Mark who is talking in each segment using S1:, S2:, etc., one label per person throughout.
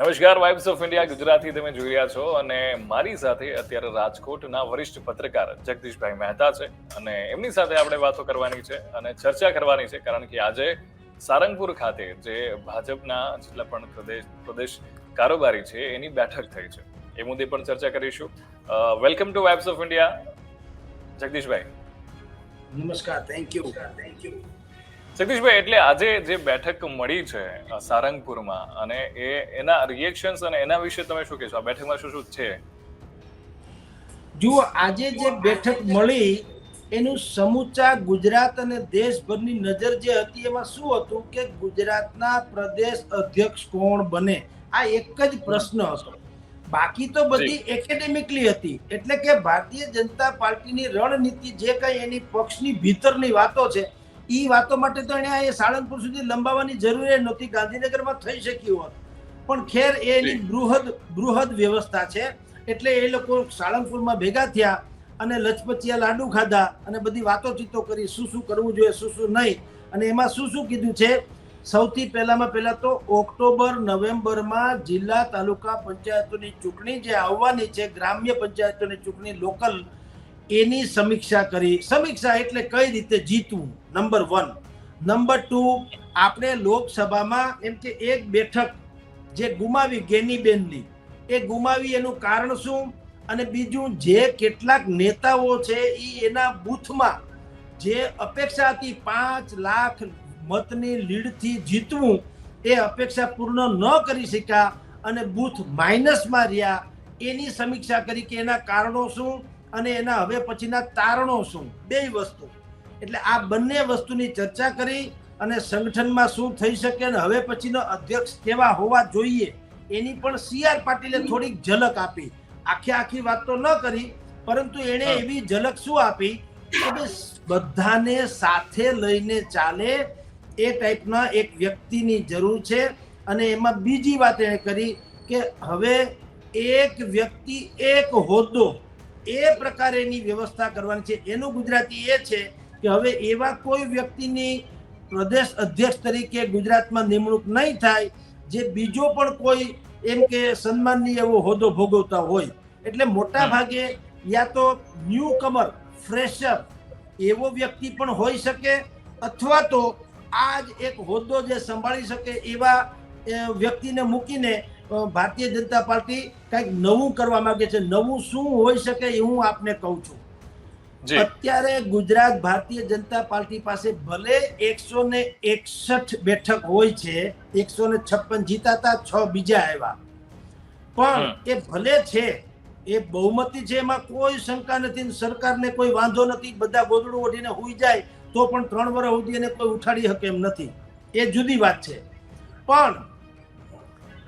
S1: નમસ્કાર vibes of India Gujarati તમે જોઈ રહ્યા છો અને મારી સાથે અત્યારે રાજકોટના વરિષ્ઠ પત્રકાર જગદીશભાઈ મહેતા છે અને એમની સાથે આપણે વાતો કરવાની છે અને ચર્ચા કરવાની છે કારણ કે આજે સારંગપુર ખાતે જે ભાજપના જેટલા પણ પ્રદેશ પ્રદેશ કારોબારી છે, એની બેઠક થઈ છે. એ મુદ્દે પણ ચર્ચા કરીશું. Welcome to vibes of India જગદીશભાઈ.
S2: નમસ્કાર થેન્ક યુ થેન્ક યુ
S1: જગદીશભાઈ એટલે આજે જે બેઠક મળી છે સારંગપુરમાં અને એ એના રિએક્શન્સ અને એના વિશે તમે શું કહેશો? આ બેઠકમાં શું શું છે?
S2: જુઓ આજે જે બેઠક મળી એનું સમૂચા ગુજરાત અને દેશભરની નજર જે હતી એમાં શું હતું કે ગુજરાતના પ્રદેશ અધ્યક્ષ કોણ બને? આ એક જ પ્રશ્ન હતો. બાકી તો બધી એકેડેમિકલી હતી. એટલે કે ભારતીય જનતા પાર્ટીની રણનીતિ જે કઈ એની પક્ષની ભીતરની વાતો છે એ વાતો માટે તો એને એ સાળંગપુર સુધી લંબાવવાની જરૂર નહોતી. ગાંધીનગરમાં થઈ શક્યું હોત. પણ ખેર એની બૃહદ બૃહદ વ્યવસ્થા છે. એટલે એ લોકો સાળંગપુરમાં ભેગા થયા અને લચપચિયા લાડુ ખાધા અને બધી વાતો ચીતો કરી શું શું કરવું જોઈએ શું શું નહીં. અને એમાં શું શું કીધું છે? સૌથી પહેલામાં પહેલા તો ઓક્ટોબર નવેમ્બરમાં જિલ્લા તાલુકા પંચાયતોની ચૂંટણી જે આવવાની છે ગ્રામ્ય પંચાયતોની ચૂંટણી લોકલ એની સમીક્ષા કરી. સમીક્ષા એટલે કઈ રીતે જીતવું? નંબર વન નંબર ટુ આપણે લોકસભામાં એમ કે એક બેઠક જે ગુમાવી ગેનીબેનની એ ગુમાવી એનું કારણ શું? અને બીજું, જે કેટલાક નેતાઓ છે એ એના બૂથમાં જે અપેક્ષા હતી પાંચ લાખ મતની લીડથી જીતવું, એ અપેક્ષા પૂર્ણ ન કરી શક્યા અને બૂથ માઇનસમાં રહ્યા. એની સમીક્ષા કરી કે એના કારણો શું? અને એના હવે પછીના તારણો શું? બે વસ્તુ. એટલે આ બંને વસ્તુની ચર્ચા કરી અને સંગઠનમાં શું થઈ શકે અને હવે પછીનો અધ્યક્ષ કેવા હોવા જોઈએ એની પણ સી આર પાટીલે થોડીક ઝલક આપી. આખી આખી વાત તો ન કરી પરંતુ એણે એવી ઝલક શું આપી કે બધાને સાથે લઈને ચાલે એ ટાઈપના એક વ્યક્તિની જરૂર છે અને એમાં બીજી વાત એણે કરી કે હવે એક વ્યક્તિ એક હોદ્દો એ પ્રકારેની વ્યવસ્થા કરવાની છે. એનું ગુજરાતી એ છે કે હવે એવા કોઈ વ્યક્તિની પ્રદેશ અધ્યક્ષ તરીકે ગુજરાતમાં નિમણૂક નહીં થાય જે બીજો પણ કોઈ એમ કે સન્માનની એવો હોદ્દો ભોગવતા હોય. એટલે મોટા ભાગે યા તો ન્યૂ કમર ફ્રેશર એવો વ્યક્તિ પણ હોઈ શકે અથવા તો આ જ એક હોદ્દો જે સંભાળી શકે એવા વ્યક્તિને મૂકીને ભારતીય જનતા પાર્ટી કંઈક નવું કરવા માંગે છે. નવું શું હોઈ શકે એ હું આપને કહું છું. અત્યારે ગુજરાત ભારતીય જનતા પાર્ટી પાસે ભલે એકસો ને એકસઠ બેઠક હોય છે એકસો ને છપ્પન જીતાતા છ બીજા આવ્યા. પણ એ ભલે છે એ બહુમતી છે એમાં કોઈ શંકા નથી સરકારને કોઈ વાંધો નથી બધા ગોદડું ઓઢીને હુઈ જાય તો પણ ત્રણ વર્ષ સુધી એને કોઈ ઉઠાડી શકે એમ નથી. એ જુદી વાત છે. પણ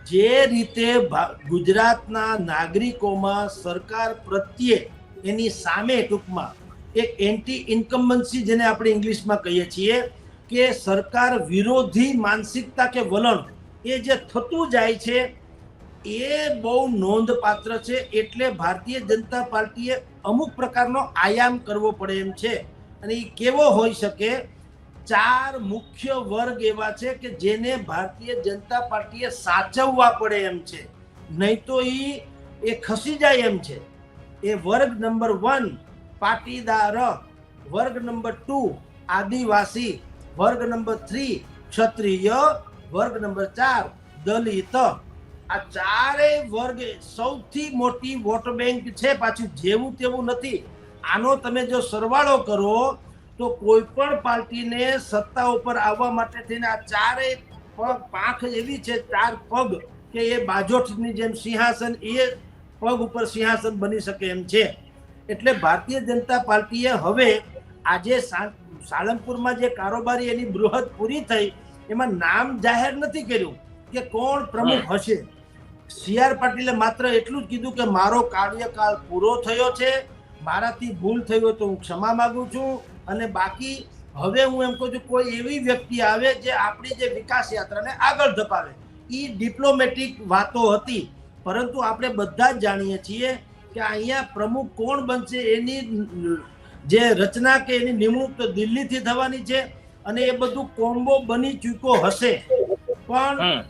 S2: જે રીતે ગુજરાતના નાગરિકોમાં સરકાર પ્રત્યે એની સામે ટૂંકમાં એક એન્ટી ઇન્કમ્બન્સી જેને આપણે ઇંગ્લિશમાં કહીએ છીએ, કે સરકાર વિરોધી માનસિકતા કે વલણ એ જે થતું જાય છે, એ બહુ નોંધપાત્ર છે. એટલે ભારતીય જનતા પાર્ટીએ અમુક પ્રકારનો આયામ કરવો પડે એમ છે. અને એ કેવો હોઈ શકે? ચાર મુખ્ય વર્ગ એવા છે કે જેને ભારતીય જનતા પાર્ટીએ સાચવવા પડે એમ છે. નહીં તો એ એ ખસી જાય એમ છે. એ વર્ગ નંબર વન પાટીદાર વર્ગ નંબર ટુ, આદિવાસી વર્ગ નંબર થ્રી, ક્ષત્રિય વર્ગ નંબર ચાર, દલિત. આ ચારેય વર્ગ સૌથી મોટી વોટ બેંક છે, પાછું જેવું તેવું નથી. આનો તમે જો સરવાળો કરો, તો કોઈ પણ પાર્ટીને સત્તા ઉપર આવવા માટે થઈને આ ચારેય પગ, પાંખ એવી છે, ચાર પગ, કે એ બાજોઠની જેમ સિંહાસન, એ પગ ઉપર સિંહાસન બની શકે એમ છે. એટલે ભારતીય જનતા પાર્ટીએ હવે આજે સાળંગપુરમાં જે કારોબારી એની બૃહદ પૂરી થઈ એમાં નામ જાહેર નથી કર્યું કે કોણ પ્રમુખ હશે. સી આર પાટીલે માત્ર એટલું જ કીધું કે મારો કાર્યકાળ પૂરો થયો છે મારાથી ભૂલ થઈ હોય તો હું ક્ષમા માગું છું અને બાકી હવે હું એમ કહું છું કોઈ એવી વ્યક્તિ આવે જે આપણી જે વિકાસ યાત્રાને આગળ ધપાવે. એ ડિપ્લોમેટિક વાતો હતી પરંતુ આપણે બધા જ જાણીએ છીએ કે અહીંયા પ્રમુખ કોણ બનશે એની જે રચના કે એની નિમણૂક તો દિલ્હીથી થવાની છે અને એ બધું કોમ્બો બની ચૂક્યો હશે. પણ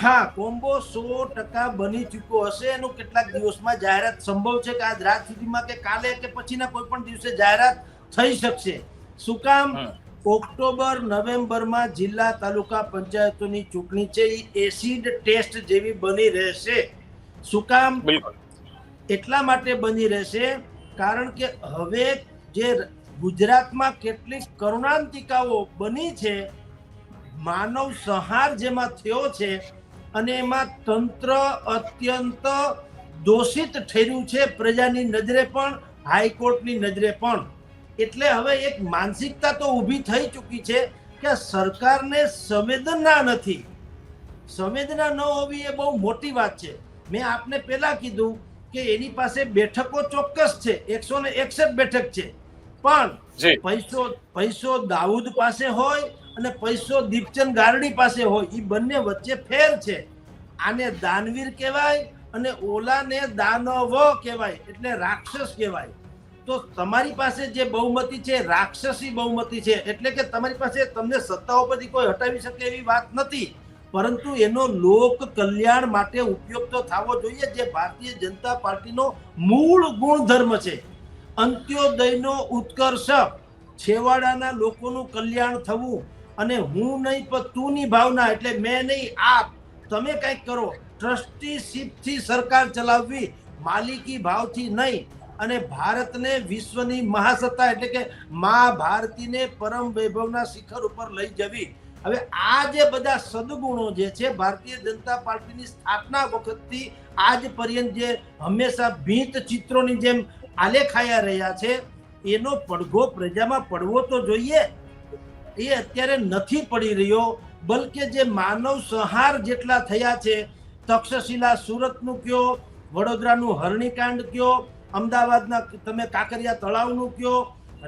S2: હા. કોમ્બો સો ટકા બની ચૂક્યો હશે. એનું કેટલાક દિવસમાં જાહેરાત સંભવ છે કે આજ રાત સુધીમાં કે કાલે કે પછીના કોઈ પણ દિવસે જાહેરાત થઈ શકશે. શું કામ? ઓક્ટોબર નવેમ્બરમાં જિલ્લા તાલુકા પંચાયતોની ચૂંટણી છે. એ એસિડ ટેસ્ટ જેવી બની રહેશે. શું કામ? એટલા માટે બની રહેશે, કારણ કે હવે જે ગુજરાતમાં કેટલીક કરુણાંતિકાઓ બની છે, માનવ સંહાર જેમાં થયો છે, અને એમાં તંત્ર અત્યંત દોષિત ઠર્યું છે, પ્રજાની નજરે પણ, હાઈકોર્ટની નજરે પણ. એટલે હવે એક માનસિકતા તો ઊભી થઈ ચૂકી છે કે સરકારને સંવેદના નથી. સંવેદના ન હોવી એ બહુ મોટી વાત છે. મેં આપને પહેલા કીધું કે એની પાસે બેઠકો ચોક્કસ છે. એકસો ને એકસઠ બેઠક છે. પણ પૈસો પૈસો દાઉદ પાસે હોય અને પૈસો દીપચંદ ગારડી પાસે હોય એ બંને વચ્ચે ફેર છે. આને દાનવીર કહેવાય અને ઓલાને દાનવ કહેવાય એટલે રાક્ષસ કહેવાય. તો તમારી પાસે જે બહુમતી છે રાક્ષસી બહુમતી છે એટલે કે તમારી પાસે તમને સત્તાઓ પછી કોઈ હટાવી શકે એવી વાત નથી. પરંતુ એનો લોક કલ્યાણ માટે ઉપયોગ તો થવો જોઈએ જે ભારતીય જનતા પાર્ટીનો મૂળ ગુણધર્મ છે. અંત્યોદયનો ઉત્કર્ષ છેવાડાના લોકોનું કલ્યાણ થવું અને હું નહીં પણ તુંની ભાવના એટલે મેં નહીં, આપ, તમે કંઈક કરો. ટ્રસ્ટીશીપથી સરકાર ચલાવવી માલિકી ભાવથી નહીં અને ભારતને વિશ્વની મહાસત્તા એટલે કે મા ભારતીને પરમ વૈભવના શિખર ઉપર લઈ જવી. હવે આ જે બધા સદગુણો જે છે, ભારતીય જનતા પાર્ટીની સ્થાપના વખતથી આજ પર્યંત જે હંમેશા ભીંત ચિત્રોની જેમ આલેખાયા રહ્યા છે, એનો પડઘો પ્રજામાં પડવો તો જોઈએ. એ અત્યારે નથી પડી રહ્યો, બલકે જે માનવ સંહાર જેટલા થયા છે, તક્ષશિલા સુરતનું કયો, વડોદરાનું હરણીકાંડ કયો, અમદાવાદના તમે કાંકરિયા તળાવનું કયો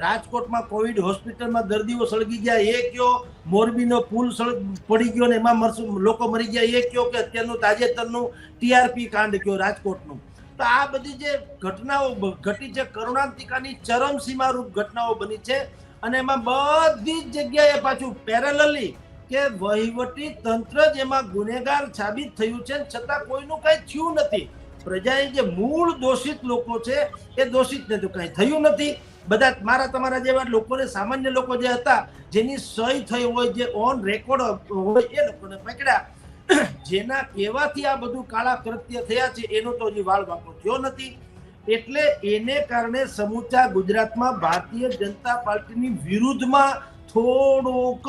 S2: રાજકોટમાં કોવિડ હોસ્પિટલમાં દર્દીઓ સળગી ગયા. એ કયો મોરબીનો પુલ સળ, પડી ગયો ને એમાં લોકો મરી ગયા. એ કયો કે અત્યારનું તાજેતરનું ટીઆરપી કાંડ કયો રાજકોટનું. તો આ બધી જે ઘટનાઓ, ઘટી છે, કરુણાંતિકાની ચરમસીમા રૂપ ઘટનાઓ બની છે અને એમાં બધી જ જગ્યાએ પાછું પેરેલલી કે વહીવટી તંત્ર જ એમાં ગુનેગાર સાબિત થયું છે. છતાં કોઈનું કઈ થયું નથી. પ્રજાએ જે મૂળ દોષિત લોકો છે, એ દોષિત તો કઈ થયું નથી. બધા મારા તમારા જેવા લોકોને, સામાન્ય લોકો જે હતા, જેની સહી થઈ હોય, જે ઓન રેકોર્ડ હોય, એ લોકોને પકડ્યા. જેના કહેવાથી આ બધું કાળા કૃત્ય થયા છે, એનો તો હજી વાળ વાપરો થયો નથી. એટલે એને કારણે સમૂચા ગુજરાતમાં ભારતીય જનતા પાર્ટીની વિરુદ્ધમાં થોડોક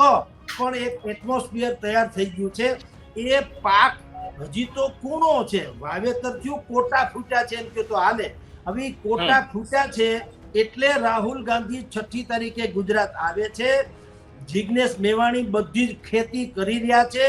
S2: પણ એક એટમોસ્ફિયર તૈયાર થઈ ગયું છે. એ પાક હજી તો કૂણો છે. વાવેતર થયું કોટા ફૂટ્યા છે એમ કે તો હાલે. હવે કોટા ફૂટ્યા છે એટલે રાહુલ ગાંધી છઠ્ઠી તારીખે ગુજરાત આવે છે. જિગ્નેશ મેવાણી બધી જ ખેતી કરી રહ્યા છે.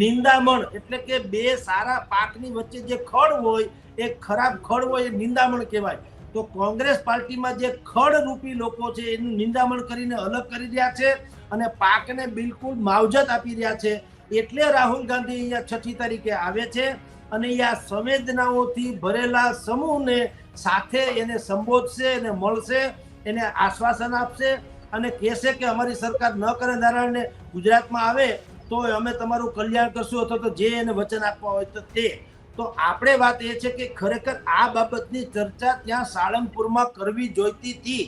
S2: નિંદામણ એટલે કે બે સારા પાકની વચ્ચે જે ખડ હોય એ ખરાબ ખડ હોય એ નિંદામણ કહેવાય. તો કોંગ્રેસ પાર્ટીમાં જે ખડ રૂપી લોકો છે એનું નિંદામણ કરીને અલગ કરી રહ્યા છે અને પાકને બિલકુલ માવજત આપી રહ્યા છે. એટલે રાહુલ ગાંધી અહીંયા છઠ્ઠી તારીખે આવે છે અને અહીંયા સંવેદનાઓથી ભરેલા સમૂહને સાથે એને સંબોધશે એને મળશે એને આશ્વાસન આપશે અને કહેશે કે અમારી સરકાર ન કરે નારાયણને ગુજરાતમાં આવે તો અમે તમારું કલ્યાણ કરશું અથવા તો જે એને વચન આપવા હોય તો તે. તો આપણે વાત એ છે કે ખરેખર આ બાબતની ચર્ચા ત્યાં સાળંગપુરમાં કરવી જોઈતી હતી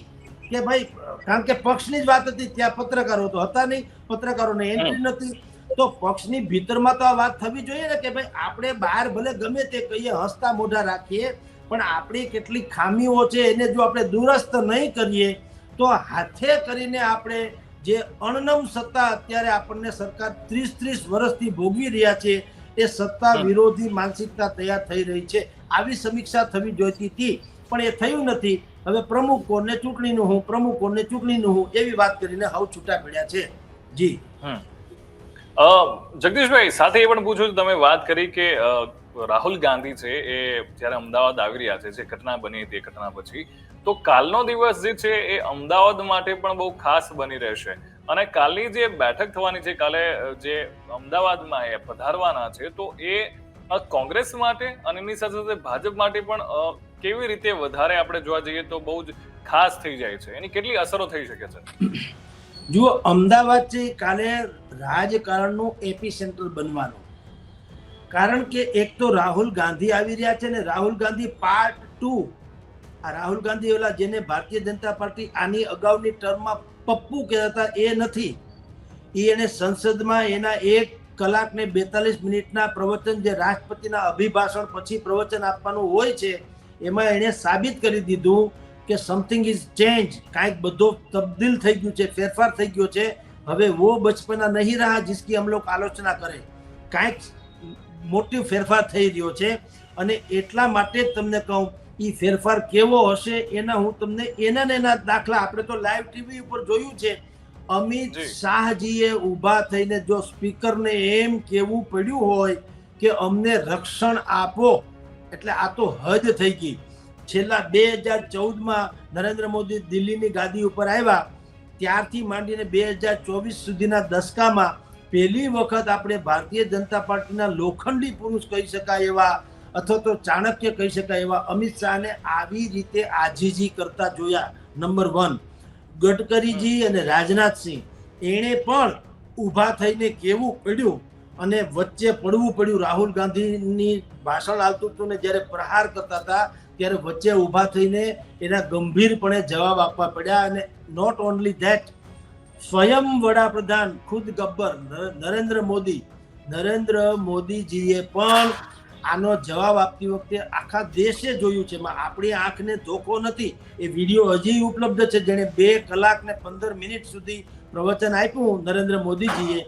S2: કે ભાઈ કારણ કે પક્ષની જ વાત હતી ત્યાં પત્રકારો તો હતા નહીં પત્રકારોને એન્ટ્રી નથી તો પક્ષની ભીતરમાં તો આ વાત થવી જોઈએ ને કે ભાઈ આપણે બહાર ભલે ગમે તે કહીએ હસતા મોઢા રાખીએ પણ આપણી કેટલી ખામીઓ છે એને જો આપણે દુરસ્ત નહીં કરીએ તો હાથે કરીને આપણે જે અણનમ સત્તા અત્યારે આપણને સરકાર ત્રીસ ત્રીસ વર્ષથી ભોગવી રહ્યા છે એ સત્તા વિરોધી માનસિકતા તૈયાર થઈ રહી છે. આવી સમીક્ષા થવી જોઈતી હતી પણ એ થયું નથી. હવે પ્રમુખ કોને ચૂંટણીનું હું પ્રમુખ કોને ચૂંટણીનું હું એવી વાત કરીને હવ છૂટા પડ્યા છે. જી.
S1: હમ. જગદીશભાઈ, સાથે એ પણ પૂછું તમે વાત કરી કે રાહુલ ગાંધી છે એ જ્યારે અમદાવાદ આવી રહ્યા છે, જે ઘટના બની હતી એ ઘટના પછી, તો કાલનો દિવસ જે છે એ અમદાવાદ માટે પણ બહુ ખાસ બની રહેશે. અને કાલની જે બેઠક થવાની છે, કાલે જે અમદાવાદમાં એ પધારવાના છે, તો એ કોંગ્રેસ માટે અને એની સાથે સાથે ભાજપ માટે પણ કેવી રીતે વધારે આપણે જોવા જઈએ તો બહુ જ ખાસ થઈ જાય છે? એની કેટલી અસરો થઈ શકે છે?
S2: જુઓ, અમદાવાદ છે કાલે રાજકારણનું એપી સેન્ટર બનવાનું. કારણ કે એક તો રાહુલ ગાંધી આવી રહ્યા છે ને રાહુલ ગાંધી પાર્ટ ટુ આ રાહુલ ગાંધી ઓલા જેને ભારતીય જનતા પાર્ટી આની અગાઉની ટર્મમાં પપ્પુ કહેતા હતા, એ નથી. એ એને સંસદમાં એના એક કલાક ને બેતાલીસ મિનિટના પ્રવચન જે રાષ્ટ્રપતિના અભિભાષણ પછી પ્રવચન આપવાનું હોય છે, એમાં એણે સાબિત કરી દીધું કે સમથિંગ ઇઝ ચેન્જ કાંઈક બધો તબદીલ થઈ ગયું છે ફેરફાર થઈ ગયો છે. હવે વો બચપના નહીં રહા જિસકી હમ લોગ આલોચના કરે. કાંઈક મોટી ફેરફાર થઈ રહ્યો છે અને એટલા માટે તમને કહું એ ફેરફાર કેવો હશે એના હું તમને એના ને એના દાખલા આપણે તો લાઈવ ટીવી ઉપર જોયું છે. અમિત શાહજીએ ઊભા થઈને જો સ્પીકરને એમ કહેવું પડ્યું હોય કે અમને રક્ષણ આપો એટલે આ તો હદ થઈ ગઈ. છેલ્લા બે હજાર ચૌદમાં નરેન્દ્ર મોદી દિલ્હીની ગાદી ઉપર આવ્યા. ત્યારથી માંડીને બે હજાર ચોવીસ સુધીના દસકામાં પહેલી વખત આપણે ભારતીય જનતા પાર્ટીના લોખંડી પુરુષ કહી શકાય એવા અથવા તો ચાણક્ય કહી શકાય એવા અમિત શાહને આવી રીતે આજીજી કરતા જોયા. નંબર વન, ગડકરીજી અને રાજનાથસિંહ એણે પણ ઊભા થઈને કેવું પડ્યું અને વચ્ચે પડવું પડ્યું રાહુલ ગાંધીની ભાષણ આવતું હતું ને જ્યારે પ્રહાર કરતા હતા ત્યારે વચ્ચે ઊભા થઈને એના ગંભીરપણે જવાબ આપવા પડ્યા અને નોટ ઓનલી ધેટ સ્વયં વડાપ્રધાન ખુદ ગબ્બર નર- નરેન્દ્ર મોદી, નરેન્દ્ર મોદીજીએ પણ આનો જવાબ આપતી વખતે આખા દેશે જોયું છે. આપણી આંખને ધોકો નથી. એ વીડિયો હજી ઉપલબ્ધ છે. જેણે બે કલાક ને પંદર મિનિટ સુધી પ્રવચન આપ્યું નરેન્દ્ર મોદીજીએ.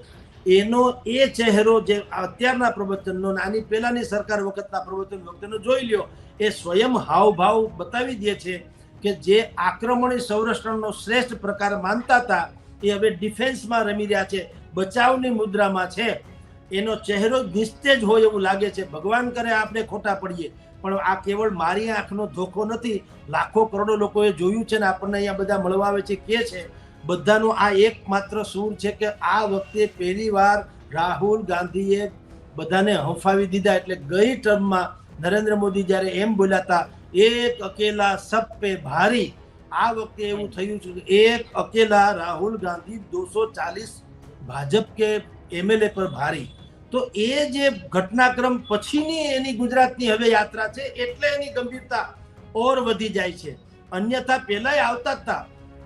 S2: એનો એ ચહેરો જે અત્યારના પ્રવચનનો આની પહેલાની સરકાર વખતના પ્રવચન વખતનો જોઈ લ્યો, એ સ્વયં હાવભાવ બતાવી દે છે કે જે આક્રમણી સંરક્ષણનો શ્રેષ્ઠ પ્રકાર માનતા હતા, એ હવે ડિફેન્સમાં રમી રહ્યા છે, બચાવની મુદ્રામાં છે. એનો ચહેરો નિસ્તેજ હોય એવું લાગે છે, ભગવાન કરે આપણે ખોટા પડીએ, પણ આ કેવળ મારી આંખનો ધોખો નથી, લાખો કરોડો લોકોએ જોયું છે ને આપણને અહીંયા બધા મળવા આવે છે કે છે બધાનો આ એકમાત્ર સૂર છે કે આ વખતે પહેલી વાર રાહુલ ગાંધીએ બધાને હંફાવી દીધા એટલે ગઈ ટર્મમાં નરેન્દ્ર મોદી જ્યારે એમ બોલ્યા એક અકેલા સબ પે ભારી. આ વખતે એવું થયું છે એક અકેલા રાહુલ ગાંધી દોસો ચાલીસ ભાજપ કે એમએલએ પર ભારી. તો એ જે ઘટનાક્રમ પછીની એની ગુજરાતની હવે યાત્રા છે એટલે એની ગંભીરતા ઓર વધી જાય છે. અન્યથા પહેલાંય આવતા હતા.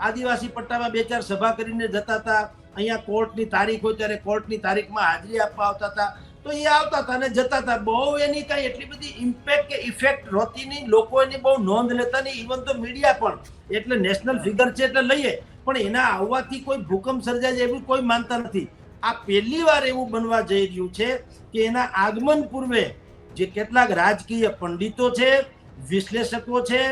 S2: આદિવાસી પટ્ટામાં બે ચાર સભા કરીને જતા હતા. અહીંયા કોર્ટની તારીખ હોય ત્યારે કોર્ટની તારીખમાં હાજરી આપવા આવતા હતા. તો એ આવતા હતા અને જતા હતા. બહુ એની કાંઈ એટલી બધી ઇમ્પેક્ટ કે ઇફેક્ટ હોતી નહીં. લોકો એની બહુ નોંધ લેતા નહીં. ઇવન તો મીડિયા પણ. એટલે નેશનલ ફિગર છે એટલે લઈએ. પણ એના આવવાથી કોઈ ભૂકંપ સર્જાય છે એવું કોઈ માનતા નથી. આ પહેલી વાર એવું બનવા જઈ રહ્યું છે કે એના આગમન પૂર્વે જે કેટલાક રાજકીય પંડિતો છે, વિશ્લેષકો છે,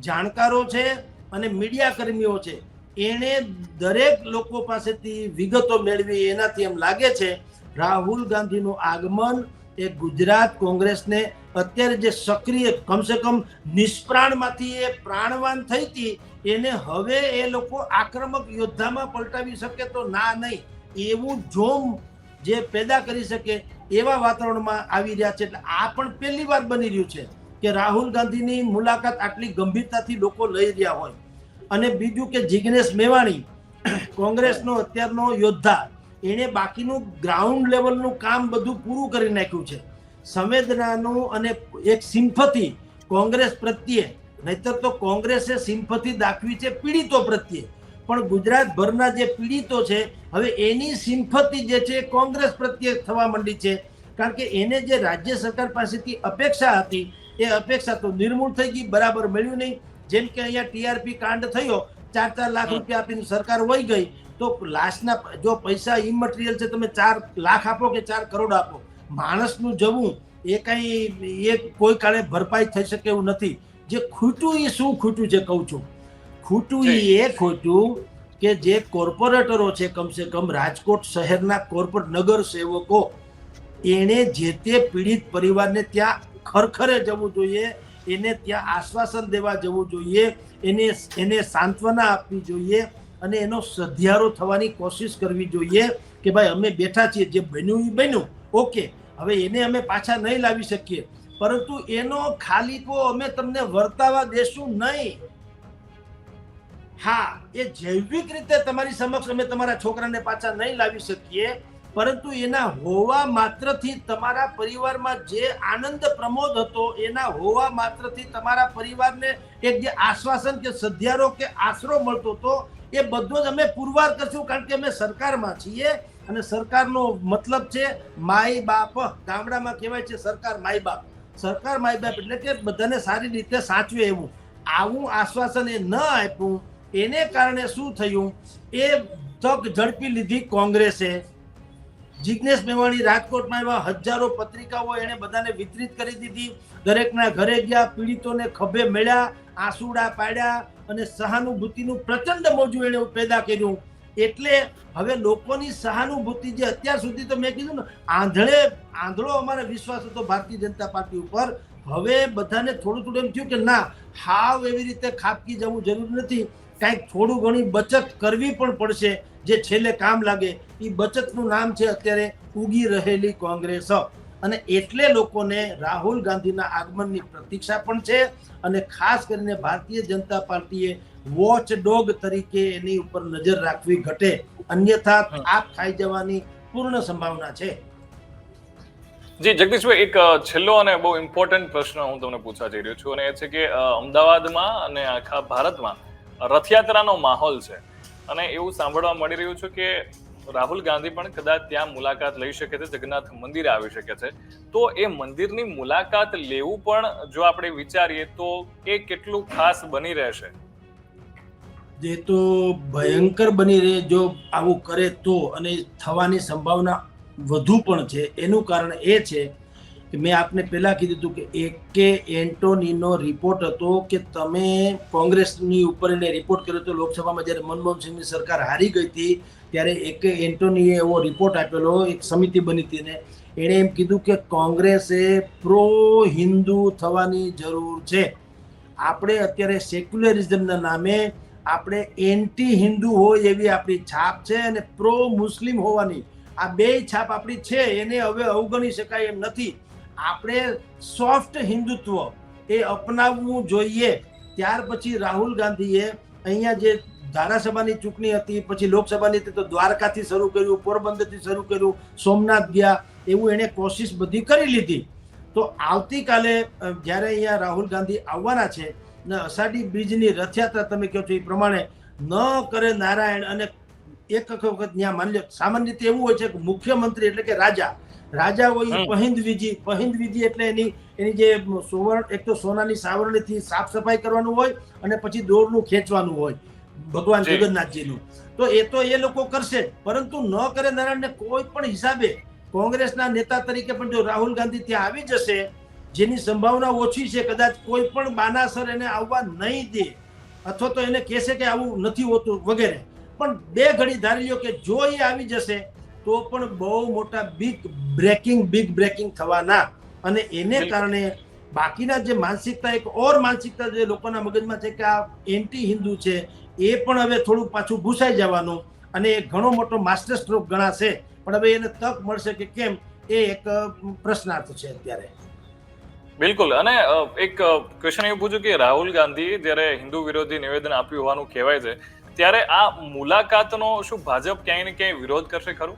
S2: જાણકારો છે અને મીડિયા કર્મીઓ છે, એણે દરેક લોકો પાસેથી વિગતો મેળવી, એનાથી એમ લાગે છે, રાહુલ ગાંધીનું આગમન એ ગુજરાત કોંગ્રેસને અત્યારે જે સક્રિય, કમસે કમ નિષ્પ્રાણમાંથી એ પ્રાણવાન થઈ હતી, એને હવે એ લોકો આક્રમક યોદ્ધામાં પલટાવી શકે તો ના નહીં. એવું જોમ જે પેદા કરી શકે એવા વાતાવરણમાં આવી રહ્યા છે. એટલે આ પણ પહેલી વાર બની રહ્યું છે. કે રાહુલ ગાંધીની મુલાકાત આટલી ગંભીરતાથી લોકો લઈ રહ્યા હોય. અને બીજું કે જિગ્નેશ મેવાણી, કોંગ્રેસનો અત્યારનો યોદ્ધા, એણે બાકીનું ગ્રાઉન્ડ લેવલનું કામ બધું પૂરું કરી નાખ્યું છે. સંવેદનાનું અને એક સિમ્પથી કોંગ્રેસ પ્રત્યે, નહીતર તો કોંગ્રેસે સિમ્પથી દાખવી છે પીડિતો પ્રત્યે. પણ ગુજરાતભરના જે પીડિતો છે, હવે એની સિમ્પથી જે છે કોંગ્રેસ પ્રત્યે થવા માંડી છે. કારણ કે એને જે રાજ્ય સરકાર પાસેથી અપેક્ષા હતી એ અપેક્ષા તો નિર્મૂળ થઈ ગઈ બરાબર મળ્યું નહીં. જેમ કે અહીંયા ટીઆરપી કાંડ થયો ચાર ચાર લાખ રૂપિયા આપીને સરકાર વહી ગઈ તો લાશના જો પૈસા ઇમટીરિયલ છે તમે ચાર લાખ આપો કે ચાર કરોડ આપો? માણસનું જવું એ કંઈ એ કોઈ કાળે ભરપાઈ થઈ શકે એવું નથી. જે ખૂટું એ શું ખૂટું છે કહું છું? ખૂટું એ ખોટું કે જે કોર્પોરેટરો છે કમસે કમ રાજકોટ શહેરના કોર્પોરેટ નગર સેવકો એણે જે તે પીડિત પરિવારને ત્યાં ખરખરે જવું જોઈએ, એને ત્યાં આશ્વાસન દેવા જવું જોઈએ, એને એને સાંત્વના આપવી જોઈએ અને એનો સધિયારો થવાની કોશિશ કરવી જોઈએ કે ભાઈ અમે બેઠા છીએ, જે બન્યું એ બન્યું, ઓકે, હવે એને અમે પાછા નહીં લાવી શકીએ. પરંતુ એનો ખાલીકો અમે તમને વર્તાવા દેશું નહીં. હા, એ જૈવિક રીતે તમારી સમક્ષ અમે તમારા છોકરાને પાછા નહીં લાવી શકીએ. પરંતુ એના હોવા માત્રથી તમારા પરિવારમાં જે આનંદ પ્રમોદ હતો, એના હોવા માત્રથી તમારા પરિવારને એક જે આશ્વાસન કે સધિયારો કે આશરો મળતો હતો, એ બધો જ અમે પુરવાર કરશું કારણ કે અમે સરકારમાં છીએ અને સરકારનો મતલબ છે માય બાપ. ગામડામાં કહેવાય છે સરકાર માય બાપ. સરકાર માય બાપ એટલે કે બધાને સારી રીતે સાચવે એવું. આવું આશ્વાસન એ ન આપ્યું. એને કારણે શું થયું? એ તક ઝડપી લીધી કોંગ્રેસે. જિજ્ઞેશ મેવાણી રાજકોટમાં એવા હજારો પત્રિકાઓ એણે બધાને વિતરિત કરી દીધી. દરેકના ઘરે ગયા, પીડિતોને ખભે મળ્યા, આંસુડા પાડ્યા અને સહાનુભૂતિનું પ્રચંડ મોજું એણે પેદા કર્યું. એટલે હવે લોકોની સહાનુભૂતિ જે અત્યાર સુધી તો મેં કીધું ને, આંધળે, આંધળો અમારે વિશ્વાસ હતો ભારતીય જનતા પાર્ટી ઉપર. હવે બધાને થોડું થોડું એમ થયું કે ના હાવ એવી રીતે ખાપકી જવું જરૂર નથી. કાંઈક થોડું ઘણી બચત કરવી પણ પડશે જે છેલ્લે કામ લાગે. એ બચતનું નામ છે અત્યારે ઉગી રહેલી કોંગ્રેસ. અને એટલે લોકોને રાહુલ ગાંધીના આગમનની પ્રતીક્ષા પણ છે અને ખાસ કરીને ભારતીય જનતા પાર્ટીએ વોચ ડોગ તરીકે એની ઉપર નજર રાખવી ઘટે. અન્યથા આપ ખાઈ જવાની પૂર્ણ સંભાવના છે.
S1: જી, જગદીશભાઈ, એક છેલ્લો અને બહુ ઇમ્પોર્ટન્ટ પ્રશ્ન હું તમને પૂછવા જઈ રહ્યો છું અને એ છે કે અમદાવાદમાં અને આખા ભારતમાં રથયાત્રાનો માહોલ છે. અને એવું સાંભળવા મળી રહ્યું છે કે, રાહુલ ગાંધી પણ કદાચ ત્યાં મુલાકાત લઈ શકે છે, જગન્નાથ મંદિર આવી શકે છે. તો એ મંદિરની મુલાકાત લેવું પણ જો આપણે વિચારીએ તો એ કેટલું ખાસ બની રહેશે?
S2: જે તો ભયંકર બની રહે, જો આવું કરે તો અને થવાની સંભાવના વધુ પણ છે. એનું કારણ એ છે કે મેં આપને પહેલાં કીધું હતું કે એકે એન્ટોનીનો રિપોર્ટ હતો કે તમે કોંગ્રેસની ઉપર એને રિપોર્ટ કર્યો હતો. લોકસભામાં જ્યારે મનમોહન સિંહની સરકાર હારી ગઈ હતી, ત્યારે એકે એન્ટોનીએ એવો રિપોર્ટ આપેલો, એક સમિતિ બની હતી ને એણે એમ કીધું કે કોંગ્રેસે પ્રો હિન્દુ થવાની જરૂર છે. આપણે અત્યારે સેક્યુલરિઝમના નામે આપણે એન્ટી હિન્દુ હોય એવી આપણી છાપ છે અને પ્રો મુસ્લિમ હોવાની આ બે છાપ આપણી છે, એને હવે અવગણી શકાય એમ નથી. આપણે સોફ્ટ હિન્દુત્વ એ અપનાવવું જોઈએ. ત્યાર પછી રાહુલ ગાંધીએ અહીંયા જે ધારાસભાની ચૂંટણી હતી, પછી લોકસભાની હતી, તો દ્વારકાથી શરૂ કર્યું, પોરબંદરથી શરૂ કર્યું, સોમનાથ ગયા, એવું એણે કોશિશ બધી કરી લીધી. તો આવતીકાલે જ્યારે અહીંયા રાહુલ ગાંધી આવવાના છે, ને અષાઢી બીજની રથયાત્રા તમે કહો છો એ પ્રમાણે, ન કરે નારાયણ અને એક વખત ત્યાં માની લો સામાન્ય રીતે એવું હોય છે કે મુખ્યમંત્રી એટલે કે રાજા. રાજા હોય પહિંદ વિધિ પહિંદ વિધિ એટલે એની એની જે સુવર્ણ એક તો સોનાની સાવરણીથી સાફ સફાઈ કરવાનું હોય અને પછી દોરનું ખેંચવાનું હોય ભગવાન જગન્નાથજીનું. તો એ તો એ લોકો કરશે. પરંતુ ન કરે નારાયણને કોઈ પણ હિસાબે કોંગ્રેસના નેતા તરીકે પણ જો રાહુલ ગાંધી ત્યાં આવી જશે જેની સંભાવના ઓછી છે કદાચ કોઈ પણ બાનાસર એને આવવા નહીં દે. અથવા તો એને કહેશે કે આવું નથી હોતું વગેરે. પણ બે ઘડી ધારી લો કે જો એ આવી જશે તો પણ બહુ મોટા બિગ બ્રેકિંગ બિગ બ્રેકિંગ થવાના. અને એને કારણે બાકીના જે માનસિકતા એક ઓર માનસિકતા જે લોકોના મગજમાં છે કે આ એન્ટી હિન્દુ છે એ પણ હવે થોડું પાછું ભૂસાઈ જવાનું અને એ ઘણો મોટો માસ્ટર સ્ટ્રોક ગણાશે. પણ હવે એને તક મળશે કે કેમ એ એક પ્રશ્નાર્થ છે અત્યારે.
S1: બિલકુલ. અને એક ક્વેશ્ચન એવું પૂછ્યું કે રાહુલ ગાંધી જ્યારે હિન્દુ વિરોધી નિવેદન આપ્યું હોવાનું કહેવાય છે ત્યારે આ મુલાકાતનો શું ભાજપ ક્યાંય ને ક્યાંય વિરોધ કરશે ખરું?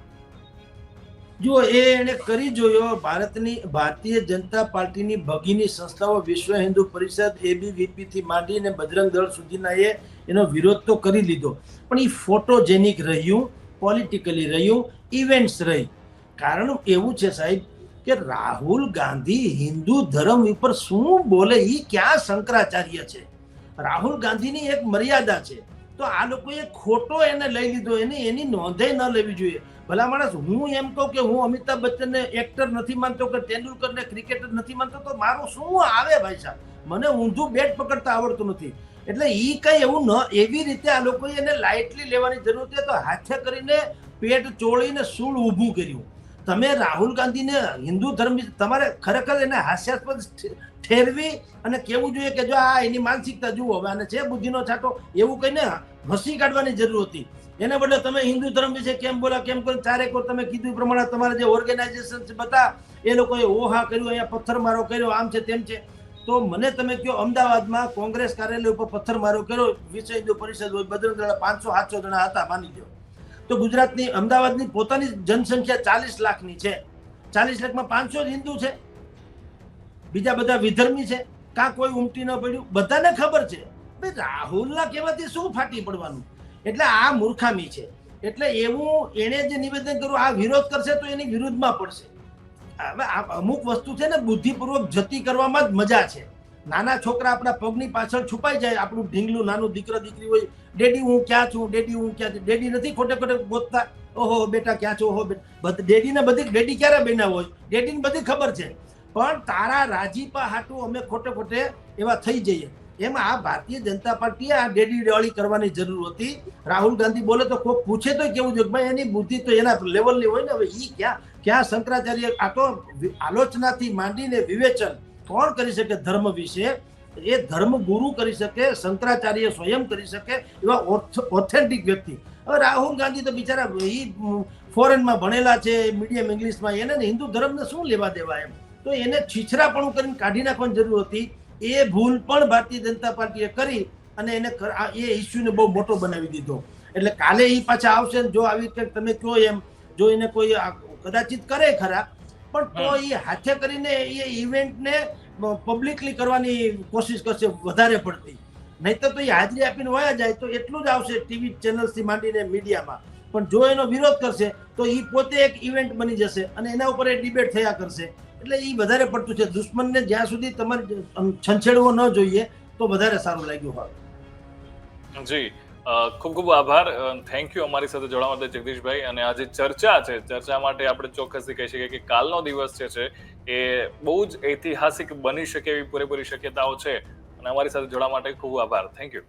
S2: જુઓ, એ એને કરી જોયો ભારતની ભારતીય જનતા પાર્ટીની ભગીની સંસ્થાઓ વિશ્વ હિન્દુ પરિષદ એબીવીપી થી માંડીને બજરંગ દળ સુધીના એ એનો વિરોધ તો કરી લીધો. પણ એ ફોટોજેનિક રહ્યું, પોલિટિકલી રહ્યું, ઇવેન્ટ્સ રહી. કારણ એવું છે સાહેબ કે રાહુલ ગાંધી હિન્દુ ધર્મ ઉપર શું બોલે એ ક્યાં શંકરાચાર્ય છે? રાહુલ ગાંધીની એક મર્યાદા છે. તો આ લોકોએ ખોટો એને લઈ લીધો, એને એની નોંધે ન લેવી જોઈએ. ભલા માણસ, હું એમ કહું કે હું અમિતાભ બચ્ચનને એક્ટર નથી માનતો કે તેંડુલકરને ક્રિકેટર નથી માનતો, તો મારું શું આવે ભાઈ સાહેબ? મને ઊંધું બેટ પકડતા આવડતું નથી. એટલે એ કંઈ એવું ન, એવી રીતે આ લોકોએ એને લાઇટલી લેવાની જરૂર છે તો હાથે કરીને પેટ ચોળીને સૂળ ઊભું કર્યું. તમે રાહુલ ગાંધીને હિન્દુ ધર્મ તમારે ખરેખર એને હાસ્યાસ્પદ ઠેરવી અને કેવું જોઈએ કે જો આ એની માનસિકતા જુઓ, હવે અને છે બુદ્ધિનો છાંટો, એવું કહીને હસી કાઢવાની જરૂર હતી. એને બદલે તમે હિન્દુ ધર્મ વિશે કેમ બોલા, કેમ કરો ચારેક તમે કીધું પ્રમાણે તમારા જે ઓર્ગેનાઇઝેશન બધા, એ લોકોએ ઓહા કર્યું, અહીંયા પથ્થરમારો કર્યો, આમ છે તેમ છે. તો મને તમે કહો અમદાવાદમાં કોંગ્રેસ કાર્યાલય ઉપર પથ્થરમારો કર્યો, વિશ્વ હિન્દુ પરિષદ હોય બજરંગ પાંચસો, સાતસો જણા હતા, માની લો તો ગુજરાતની અમદાવાદની પોતાની જનસંખ્યા ચાલીસ લાખની છે. ચાલીસ લાખમાં પાંચસો જ હિન્દુ છે. બીજા બધા વિધર્મી છે. કાં કોઈ ઉમટી ન પડ્યું? બધાને ખબર છે. ભાઈ, રાહુલના કહેવાથી શું ફાટી પડવાનું? એટલે આ મૂર્ખામી છે. એટલે એવું એણે જે નિવેદન કર્યું, આ વિરોધ કરશે તો એની વિરુદ્ધમાં પડશે. હવે અમુક વસ્તુ છે ને, બુદ્ધિપૂર્વક જતી કરવામાં જ મજા છે. નાના છોકરા આપણા પગની પાછળ છુપાઈ જાય, આપણું ઢીંગલું નાનું દીકરો દીકરી હોય, ડેડી, હું ક્યાં છું? ડેડી, હું ક્યાં છું? ડેડી નથી ખોટે ખોટે ગોતતા ઓહો, બેટા, ક્યાં છો? ઓહો ડેડીને બધી ડેડી ક્યારે બન્યા હોય? ડેડીને બધી ખબર છે. પણ તારા રાજીપા હાટું અમે ખોટે ખોટે એવા થઈ જઈએ. એમાં આ ભારતીય જનતા પાર્ટીએ આ ડેડી ડોળી કરવાની જરૂર હતી. રાહુલ ગાંધી બોલે તો કોઈ પૂછે તો કેવું જોઈએ ભાઈ, એની બુદ્ધિ તો એના લેવલની હોય ને, હવે એ ક્યાં ક્યાં શંકરાચાર્ય આ તો આલોચનાથી માંડીને વિવેચન કોણ કરી શકે ધર્મ વિશે? એ ધર્મ ગુરુ કરી શકે, શંકરાચાર્ય સ્વયં કરી શકે એવા ઓથેન્ટિક વ્યક્તિ. હવે રાહુલ ગાંધી તો બિચારા એ ફોરેનમાં ભણેલા છે, મીડિયમ ઇંગ્લિશમાં, એને હિન્દુ ધર્મને શું લેવા દેવા એમ? તો એને છીછરાપણું કરીને કાઢી નાખવાની જરૂર હતી. એ ભૂલ પણ ભારતીય જનતા પાર્ટીએ કરી અને એને એ ઇસ્યુને બહુ મોટો બનાવી દીધો. એટલે કાલે એ પાછા આવશે જો આવી રીતે તમે કહો એમ, જો એને કોઈ કદાચિત કરે ખરા પણ તો એ હાથે કરીને એ ઇવેન્ટને પબ્લિકલી કરવાની કોશિશ કરશે વધારે પડતી. નહીતર તો એ હાજરી આપીને વયા જાય તો એટલું જ આવશે ટીવી ચેનલ્સથી માંડીને મીડિયામાં પણ જો એનો વિરોધ કરશે તો એ પોતે એક ઇવેન્ટ બની જશે અને એના ઉપર એ ડિબેટ થયા કરશે. એટલે એ વધારે પડતું છે. દુશ્મનને જ્યાં સુધી તમારે છંછેડવો ન જોઈએ તો વધારે સારું લાગ્યું હોય.
S1: જી. ખૂબ ખૂબ આભાર. થેન્ક યુ અમારી સાથે જોડાવા માટે જગદીશભાઈ. અને આ જે ચર્ચા છે, ચર્ચા માટે આપણે ચોક્કસથી કહી શકીએ કે કાલનો દિવસ જે છે, એ બહુ જ ઐતિહાસિક બની શકે એવી પૂરેપૂરી શક્યતાઓ છે. અને અમારી સાથે જોડાવા માટે ખૂબ આભાર. Thank you